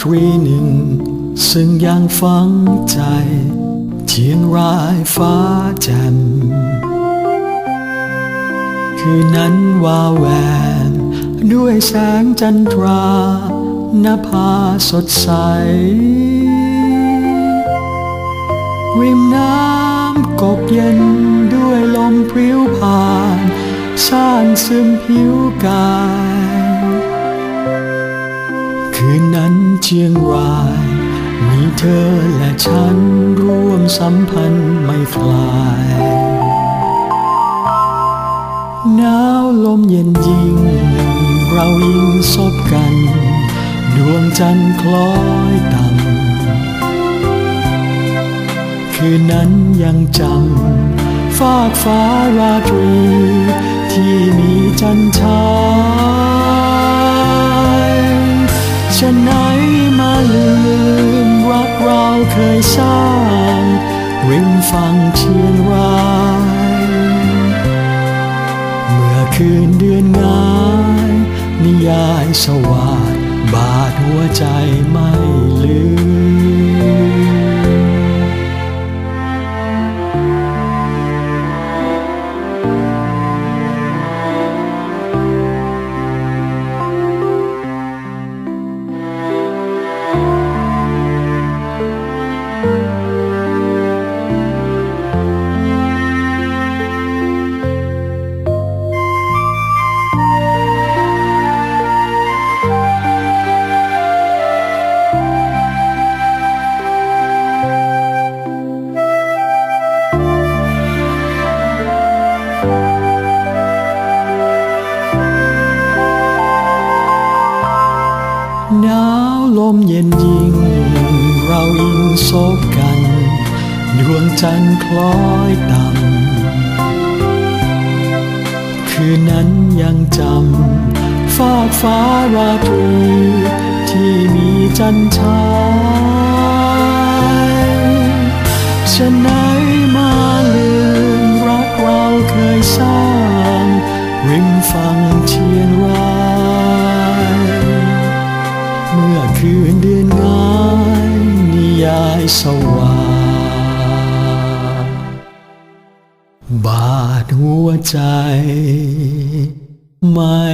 ตรีหนึ่งซึ่งยังฝังใจเชียงรายฟ้าแจ่มคืนนั้นวาวแหวนด้วยแสงจันทรานภาสดใส ริมน้ำกกเย็นด้วยลมพริ้วผ่านซ่านซึมผิวกาย คืนนั้นเชียงราย มีเธอและฉันร่วมสัมพันธ์ไม่คลายหนาวลมเย็นยิ่ง เรายิ่งซบกัน ดวงจันทร์คล้อยต่ำคืนนั้นยังจำฟากฟ้าราตรี ไหนมาลืมรักเราเคยสร้าง ริมฝั่งเชียงรายเมื่อคืนเดือนงายนิยายสวาดบาดหัวใจไม่ลืม หนาวลมเย็นยิ่ง เรายิ่งโศกกัน ดวงจันทร์คล้อยต่ำคืนนั้นยังจำฟากฟ้าราตรีที่มีจันทรายฉะไหนม สว่างบาดหัวใจ ไม่